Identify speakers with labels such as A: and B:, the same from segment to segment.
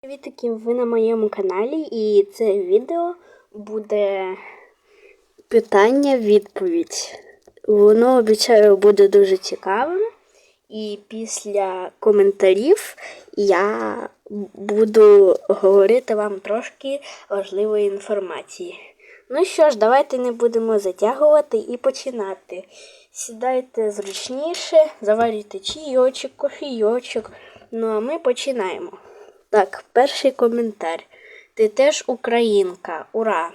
A: Привітки, ви на моєму каналі, і це відео буде питання-відповідь. Воно обіцяю буде дуже цікавим. І після коментарів я буду говорити вам трошки важливої інформації. Ну що ж, давайте не будемо затягувати і починати. Сідайте зручніше, заварюйте чайочок, кофійочок. Ну а ми починаємо. Так, перший коментар. Ти теж українка. Ура!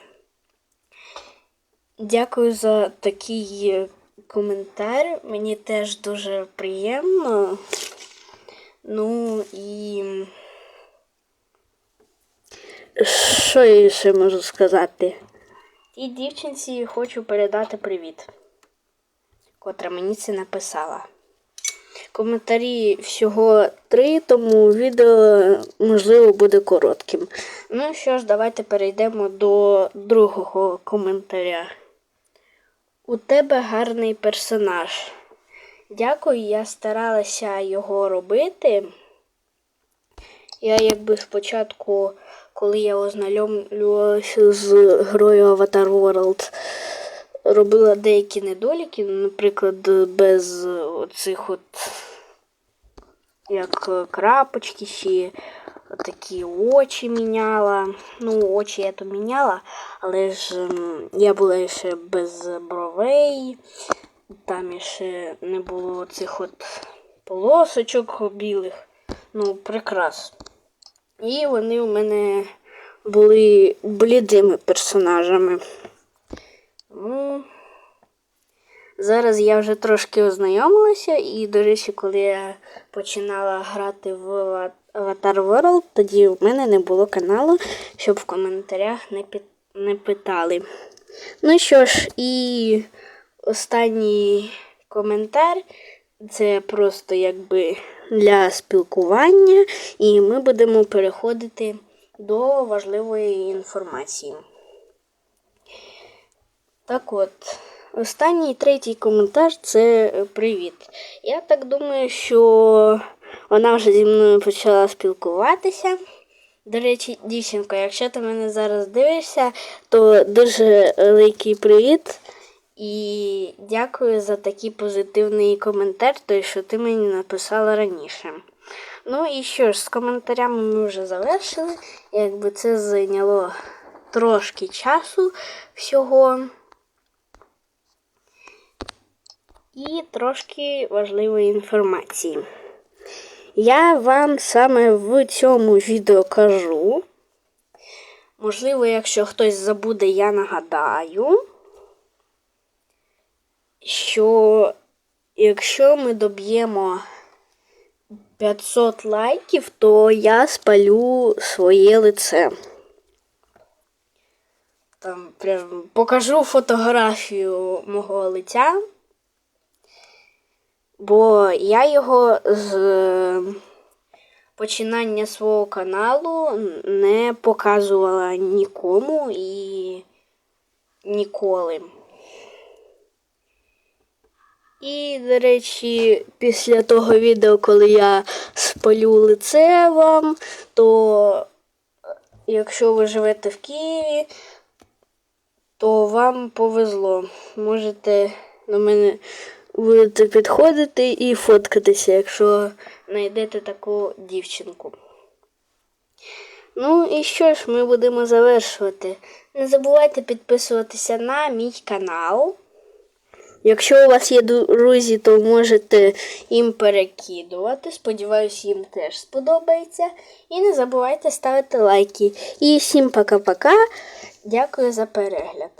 A: Дякую за такий е, коментар. Мені теж дуже приємно. Ну і. Що я ще можу сказати? Тій дівчинці хочу передати привіт, котра мені це написала. Коментарі всього три, тому відео, можливо, буде коротким. Ну що ж, давайте перейдемо до другого коментаря. У тебе гарний персонаж. Дякую, я старалася його робити. Я якби спочатку, коли я ознайомлювалася з грою Avatar World, робила деякі недоліки, наприклад, без оцих от як крапочки ще такі очі міняла. Ну, очі я то міняла, але ж я була ще без бровей, там ще не було цих от полосочок білих. Ну, прекрасно. І вони у мене були блідими персонажами. Ну, Зараз я вже трошки ознайомилася, і, до речі, коли я починала грати в Avatar World, тоді в мене не було каналу, щоб в коментарях не, пі... не питали. Ну що ж, і останній коментар це просто якби для спілкування, і ми будемо переходити до важливої інформації. Так от. Останній третій коментар це е, привіт. Я так думаю, що вона вже зі мною почала спілкуватися. До речі, дівчинко, якщо ти мене зараз дивишся, то дуже великий привіт. І дякую за такий позитивний коментар, той, що ти мені написала раніше. Ну і що ж, з коментарями ми вже завершили. Якби це зайняло трошки часу всього. І трошки важливої інформації. Я вам саме в цьому відео кажу. Можливо, якщо хтось забуде, я нагадаю, що якщо ми доб'ємо 500 лайків, то я спалю своє лице. Там прям покажу фотографію мого лиця бо я його з починання свого каналу не показувала нікому і ніколи. І, до речі, після того відео, коли я спалю лице вам, то якщо ви живете в Києві, то вам повезло. Можете до мене будете підходити і фоткатися, якщо знайдете таку дівчинку. Ну і що ж, ми будемо завершувати. Не забувайте підписуватися на мій канал. Якщо у вас є друзі, то можете їм перекидувати. Сподіваюсь, їм теж сподобається. І не забувайте ставити лайки. І всім пока-пока. Дякую за перегляд.